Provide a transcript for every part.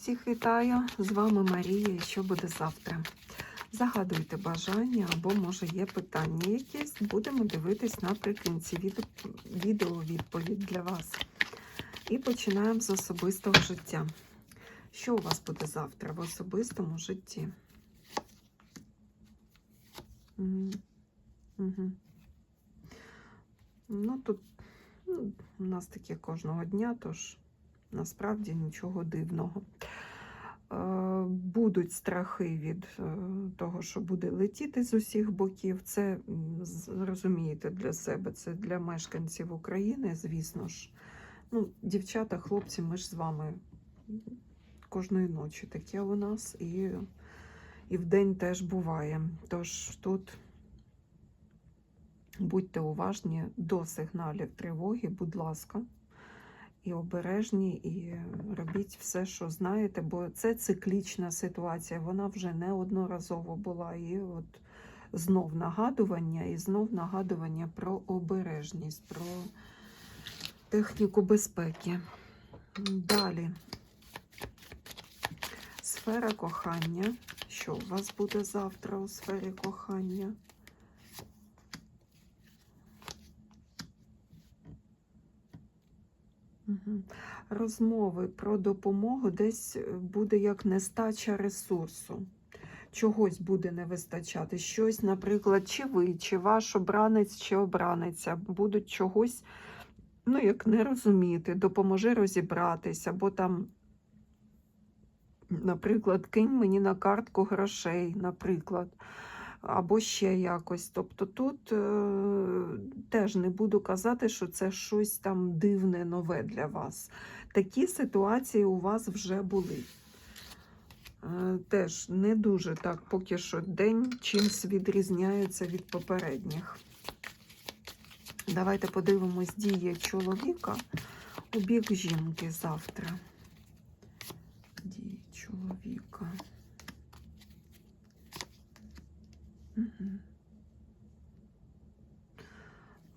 Всіх вітаю! З вами Марія. Що буде завтра? Загадуйте бажання або, може, є питання якесь. Будемо дивитись наприкінці відео відповідь для вас. І починаємо з особистого життя. Що у вас буде завтра в особистому житті? Угу. Ну, тут ну, у нас таке кожного дня, тож насправді нічого дивного. Е, Будуть страхи від е, того, що буде летіти з усіх боків. Це зрозумієте для себе, це для мешканців України, звісно ж. Ну, дівчата, хлопці, ми ж з вами кожної ночі таке у нас, і, і вдень теж буває. Тож тут будьте уважні до сигналів тривоги, будь ласка і обережні, і робіть все, що знаєте, бо це циклічна ситуація. Вона вже неодноразово була. І от знов нагадування, і знов нагадування про обережність, про техніку безпеки. Далі. Сфера кохання. Що у вас буде завтра у сфері кохання? Розмови про допомогу десь е, буде як нестача ресурсу. Чогось буде не вистачати. Щось, наприклад, чи ви, чи ваш обранець, чи обраниця будуть чогось, ну, як не розуміти, допоможи розібратися, або там, наприклад, кинь мені на картку грошей, наприклад або ще якось. Тобто тут е, теж не буду казати, що це щось там дивне, нове для вас. Такі ситуації у вас вже були. Е, теж не дуже так поки що день чимсь відрізняється від попередніх. Давайте подивимось дії чоловіка у бік жінки завтра. Дії чоловіка. Ви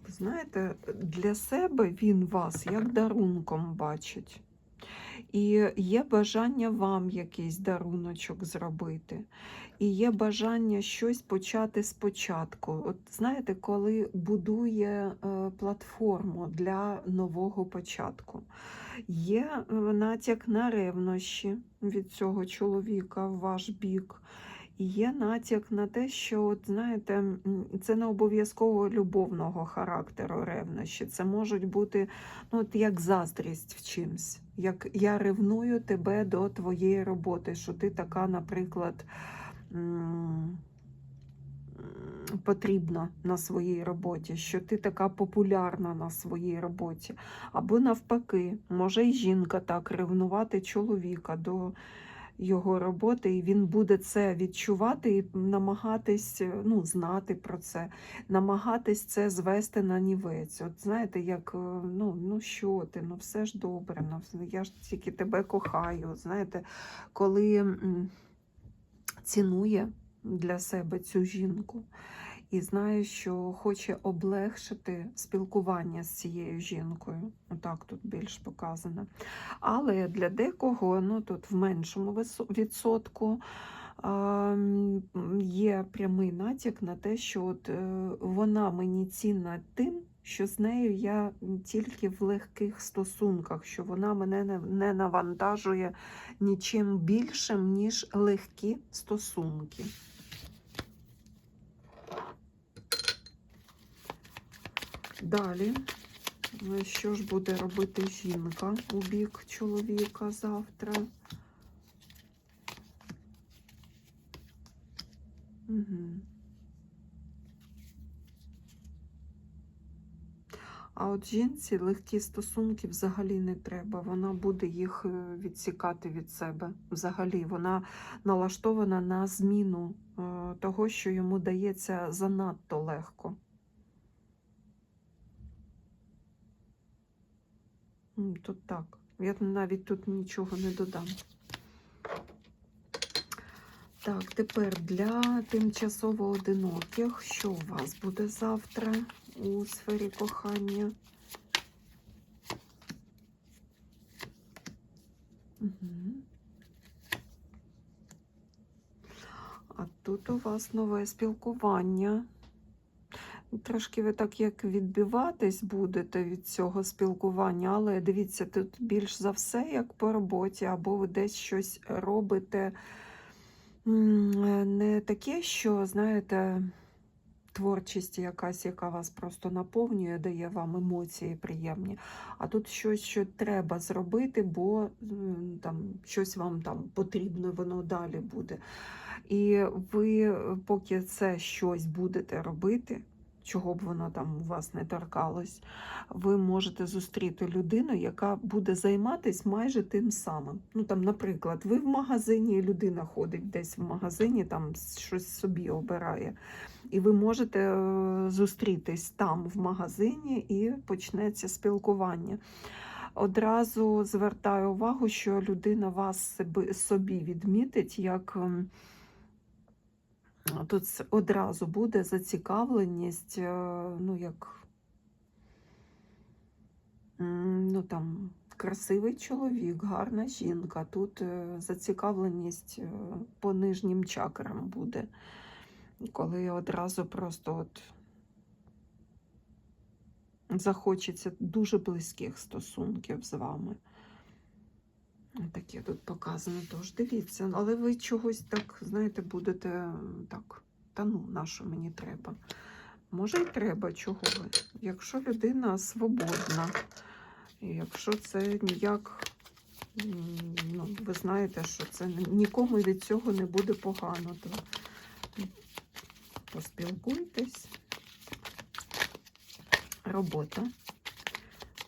знаєте, для себе він вас як дарунком бачить. І є бажання вам якийсь даруночок зробити. І є бажання щось почати спочатку. От знаєте, коли будує е, платформу для нового початку, є е, натяк на ревнощі від цього чоловіка в ваш бік. Є натяк на те, що, от, знаєте, це не обов'язково любовного характеру ревнощі. Це можуть бути ну, от як заздрість в чимсь. Як я ревную тебе до твоєї роботи, що ти така, наприклад, потрібна на своїй роботі, що ти така популярна на своїй роботі. Або навпаки, може і жінка так ревнувати чоловіка до його роботи, і він буде це відчувати і намагатись е, ну, знати про це, намагатись це звести на нівець. От знаєте, як е, ну, ну що ти, ну все ж добре, ну я ж тільки тебе кохаю. Знаєте, коли цінує для себе цю жінку. І знає, що хоче облегшити спілкування з цією жінкою. Отак тут більш показано. Але для декого, ну тут в меншому відсотку, є прямий натяк на те, що от, е, вона мені цінна тим, що з нею я тільки в легких стосунках, що вона мене не, не навантажує нічим більшим, ніж легкі стосунки. Далі, е, що ж буде робити жінка у бік чоловіка завтра? Угу. А от жінці легкі стосунки взагалі не треба. Вона буде їх е, відсікати від себе. Взагалі, вона налаштована на зміну е, того, що йому дається занадто легко. Тут так. Я навіть тут нічого не додам. Так, тепер для тимчасово одиноких, що у вас буде завтра у сфері кохання? Угу. А тут у вас нове спілкування. Трошки ви так як відбиватись будете від цього спілкування, але дивіться, тут більш за все, як по роботі, або ви десь щось робите не таке, що, знаєте, творчість якась, яка вас просто наповнює, дає вам емоції приємні. А тут щось, що треба зробити, бо там щось вам там потрібно, воно далі буде. І ви, е, поки це щось будете робити, чого б воно там у вас не торкалось, ви можете зустріти людину, яка буде займатися майже тим самим. Ну там, наприклад, ви в магазині, людина ходить десь в магазині, там щось собі обирає. І ви можете е, зустрітись там в магазині і почнеться спілкування. Одразу звертаю увагу, що людина вас собі відмітить як. Тут одразу буде зацікавленість, е, ну як ну там красивий чоловік, гарна жінка. Тут е, зацікавленість е, по нижнім чакрам буде, коли одразу просто от захочеться дуже близьких стосунків з вами. Таке тут показано тож. Дивіться, але ви чогось так, знаєте, будете так, та ну, на що мені треба? Може, й треба, чого ви? Якщо людина свободна, якщо це ніяк, ну, ви знаєте, що це нікому від цього не буде погано, то поспілкуйтесь. Робота.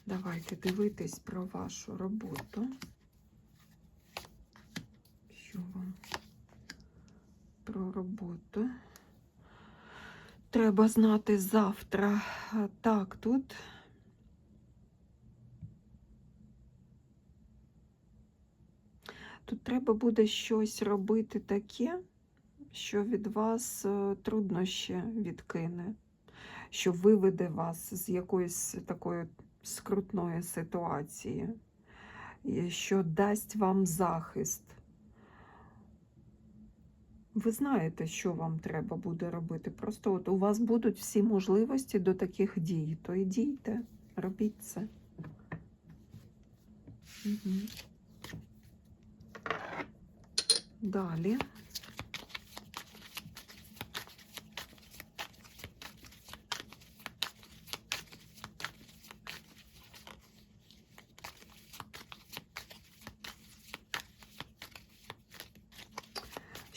Давайте дивитись про вашу роботу. Що вам про роботу? Треба знати завтра. Так, тут. Тут треба буде щось робити таке, що від вас е, труднощі відкине, що виведе вас з якоїсь такої скрутної ситуації, що дасть вам захист. Ви знаєте, що вам треба буде робити. Просто от у вас будуть всі можливості до таких дій, то і дійте, робіть це. Угу. Далі.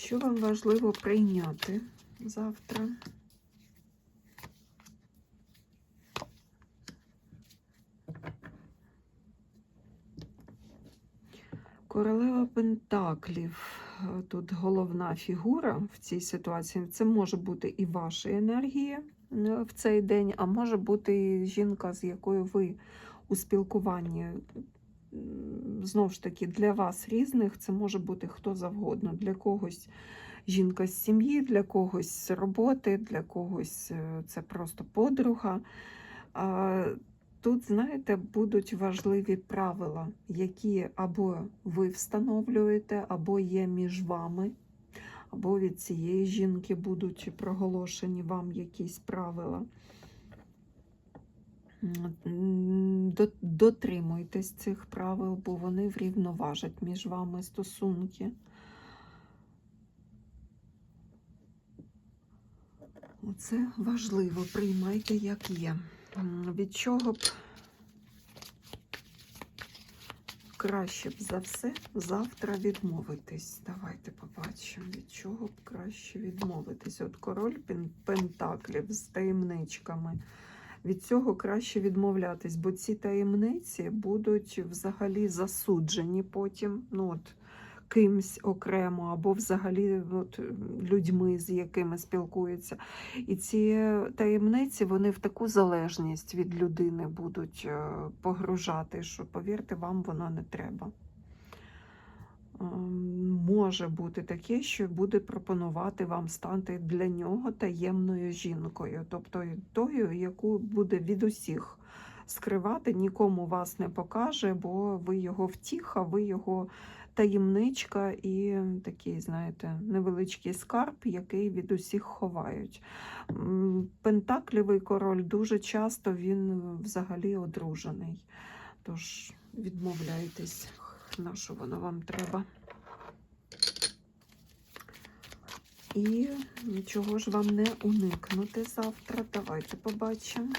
Що вам важливо прийняти завтра? Королева Пентаклів. Тут головна фігура в цій ситуації. Це може бути і ваша енергія е, в цей день, а може бути і жінка, з якою ви у спілкуванні. Знову ж таки, для вас різних це може бути хто завгодно. Для когось жінка з сім'ї, для когось з роботи, для когось е, це просто подруга. Тут, знаєте, будуть важливі правила, які або ви встановлюєте, або є між вами, або від цієї жінки будуть проголошені вам якісь правила. Дотримуйтесь цих правил, бо вони врівноважать між вами стосунки. Це важливо, приймайте як є. Від чого б краще б за все завтра відмовитись? Давайте побачимо, від чого б краще відмовитись. От король пентаклів з таємничками. Від цього краще відмовлятись, бо ці таємниці будуть взагалі засуджені потім. Ну, от, кимсь окремо, або взагалі от, людьми, з якими спілкуються. І ці таємниці вони в таку залежність від людини будуть е, погружати, що, повірте, вам воно не треба. Може бути таке, що буде пропонувати вам стати для нього таємною жінкою, тобто тою, яку буде від усіх скривати, нікому вас не покаже, бо ви його втіха, ви його таємничка і такий, знаєте, невеличкий скарб, який від усіх ховають. Пентаклівий король дуже часто він взагалі одружений. Тож відмовляйтесь, на що воно вам треба. І нічого ж вам не уникнути завтра. Давайте побачимо.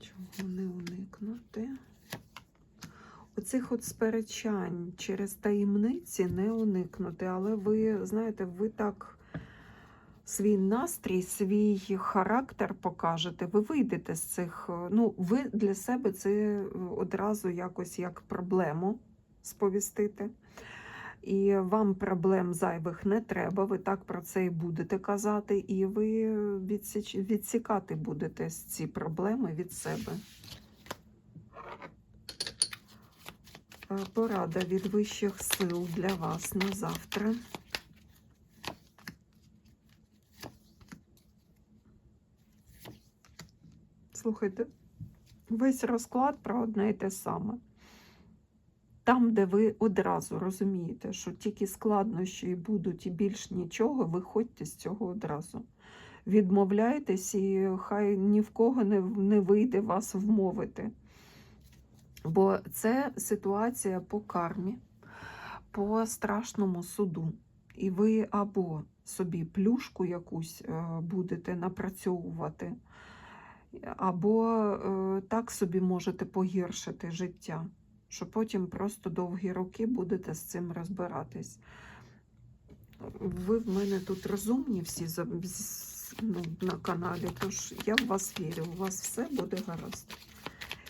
Чого не уникнути? Оцих от сперечань через таємниці не уникнути, але ви, знаєте, ви так свій настрій, свій характер покажете, ви вийдете з цих. е, Ну, ви для себе це е, одразу якось як проблему сповістите. І вам проблем зайвих не треба, ви так про це і будете казати, і ви відсіч... відсікати будете ці проблеми від себе. Е, Порада від вищих сил для вас на завтра. Слухайте, весь розклад про одне і те саме. Там, де ви одразу розумієте, що тільки складнощі будуть і більш нічого, виходьте з цього одразу. Відмовляйтесь, і хай ні в кого не, не вийде вас вмовити. Бо це ситуація по кармі, по страшному суду. І ви або собі плюшку якусь е, будете напрацьовувати, або е, так собі можете погіршити життя що потім просто довгі роки будете з цим розбиратись. Ви в мене тут розумні всі ну, на каналі, тож я в вас вірю, у вас все буде гаразд.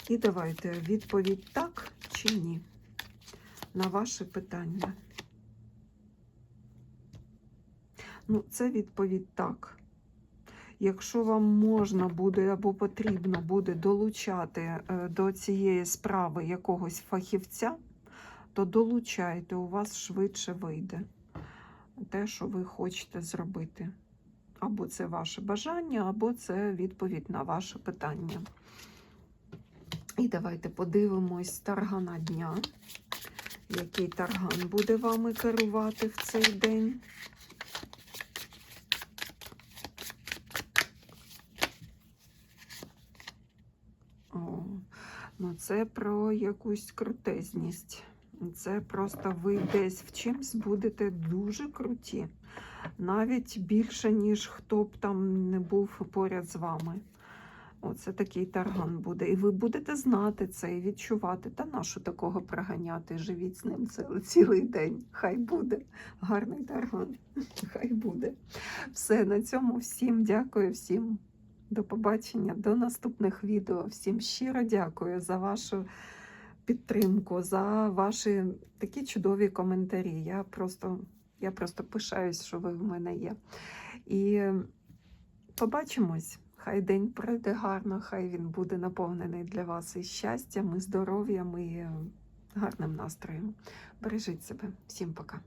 І давайте відповідь так чи ні на ваше питання. Ну, це відповідь так. Якщо вам можна буде або потрібно буде долучати е, до цієї справи якогось фахівця, то долучайте, у вас швидше вийде те, що ви хочете зробити. Або це ваше бажання, або це відповідь на ваше питання. І давайте подивимось таргана дня. Який тарган буде вами керувати в цей день? Ну це про якусь крутезність. Це просто ви десь в чимсь будете дуже круті. Навіть більше, ніж хто б там не був поряд з вами. Оце такий тарган буде. І ви будете знати це і відчувати. Та нашу такого проганяти? Живіть з ним цілий день. Хай буде. Гарний тарган. Хай буде. Все, на цьому всім дякую, всім до побачення, до наступних відео. Всім щиро дякую за вашу підтримку, за ваші такі чудові коментарі. Я просто, я просто пишаюсь, що ви в мене є. І побачимось. Хай день пройде гарно, хай він буде наповнений для вас і щастям, і здоров'ям, і гарним настроєм. Бережіть себе. Всім пока.